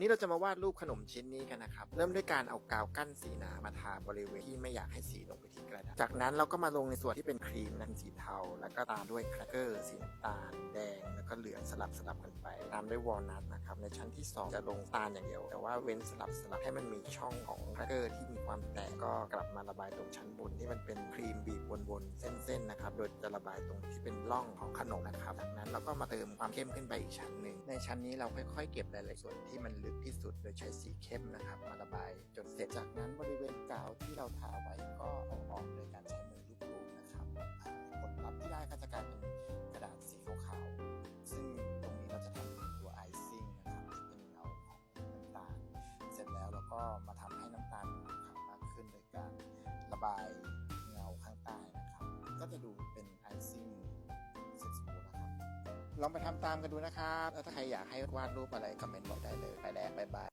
นี่เราจะมาวาดรูปขนมชิ้นนี้กันนะครับ เริ่มด้วยการเอากาวกั้นสีหนามาทาบริเวณที่ไม่อยากให้สีลงไปที่ จากนั้นเราก็มาลงในส่วนที่เป็นครีมนั้นสีเทา แล้วก็ตามด้วยแครกเกอร์สีน้ำตาลแดง แล้วก็เหลืองสลับสลับกันไป ตามด้วยวอลนัทนะครับในชั้นที่ 2 จะลงตาลอย่างเดียว แต่ว่าเว้นสลับสลับให้มันมีช่องของแครกเกอร์ที่มีความแตกก็กลับมาระบายตรงชั้นบนที่มันเป็นครีมบีบวนๆเส้นๆนะครับโดยจะระบายตรงที่เป็นร่องของขนมนะครับจากนั้นเราก็มาเติมความเข้มขึ้นไปอีกชั้นหนึ่งในชั้นนี้เราค่อยๆ เก็บรายละเอียดส่วนที่มันลึกที่สุด โดยใช้สีเข้มนะครับมาระบายจนเสร็จจากนั้นบ กาวที่เราทาไว้ก็เอาออกโดยการใช้มือลูบๆนะครับผลลัพธ์ที่ได้ก็จะกลายเป็นกระดาษสีขาวๆซึ่งตรงนี้เราจะทำเป็นตัวไอซิ่งนะครับที่เป็นเงาของน้ำตาล เสร็จแล้วเราก็มาทำให้น้ำตาลมีขาวมากขึ้นโดยการระบายเงาข้างใต้นะครับ ก็จะดูเป็นไอซิ่งเสร็จสมบูรณ์นะครับลองไปทำตามกันดูนะครับ แล้วถ้าใครอยากให้วาดรูปอะไรคอมเมนต์บอกได้